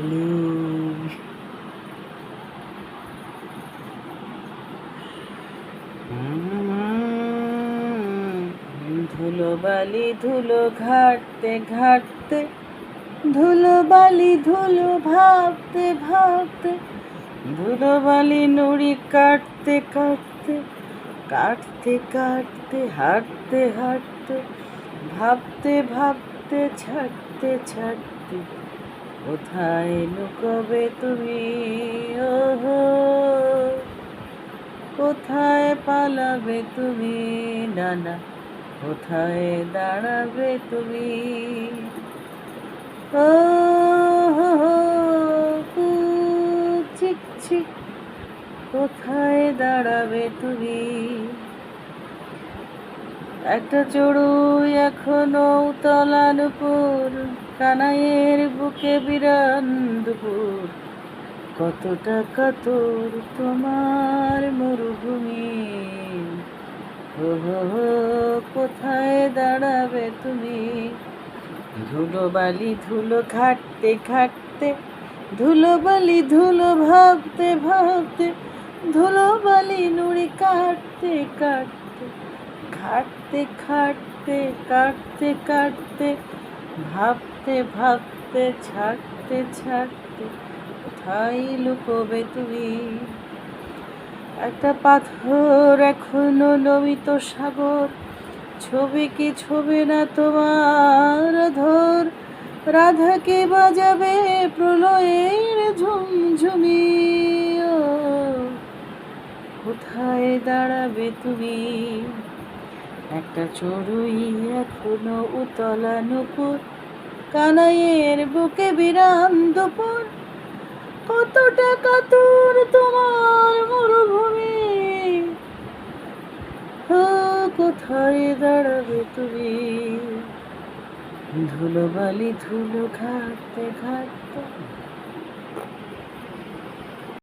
Hello ধুলো বালি ধুলো ঘাটতে ঘাটতে, ধুলো বালি ধুলো ভাবতে ভাবতে, ধুলো বালি নুড়ি কাটতে কাটতে কাটতে কাটতে, হাঁটতে হাঁটতে, ভাবতে ভাবতে, ছাড়তে ছাড়তে। কোথায় লুকবে তুমি? ওহো কোথায় পালাবে তুমি? ডানা কোথায় দাঁড়াবে তুমি? ও হো হো, কু, চিক চিক কোথায় দাঁড়াবে তুমি? একটা চড়ুই এখনও উতলান উপর কানাইয়ের বুকে বিরান দুপুর। কতটা কাতর তোমার মরুভূমি। কোথায় দাঁড়াবে তুমি? ধুলো বালি ধুলো খাটতে খাটতে ধুলো বালি ধুলো ভাবতে ভাবতে, ধুলো বালি নুড়ি কাটতে কাটতে। ঘাটতে খাটতে কাটতে কাটতে, ভাবতে ভাবতে, ছাড়তে ছাড়তে কোথায় লুকোবে তুমি। একটা পাথর এখনও নমিত সাগর, ছবি কি ছবি না তোমার ধর রাধাকে বাজাবে প্রলয়ের ঝুমঝুমি কোথায় দাঁড়াবে তুমি? একটা চড়ুই এখনও উতলা নুপুর, কানাইয়ের বুকে বিরাম দুপুর। কতটা কাতর তোমার মরুভূমি। কোথায় দাঁড়াবে তুমি? ধুলো বালি ধুলো ঘাটতে ঘাটতে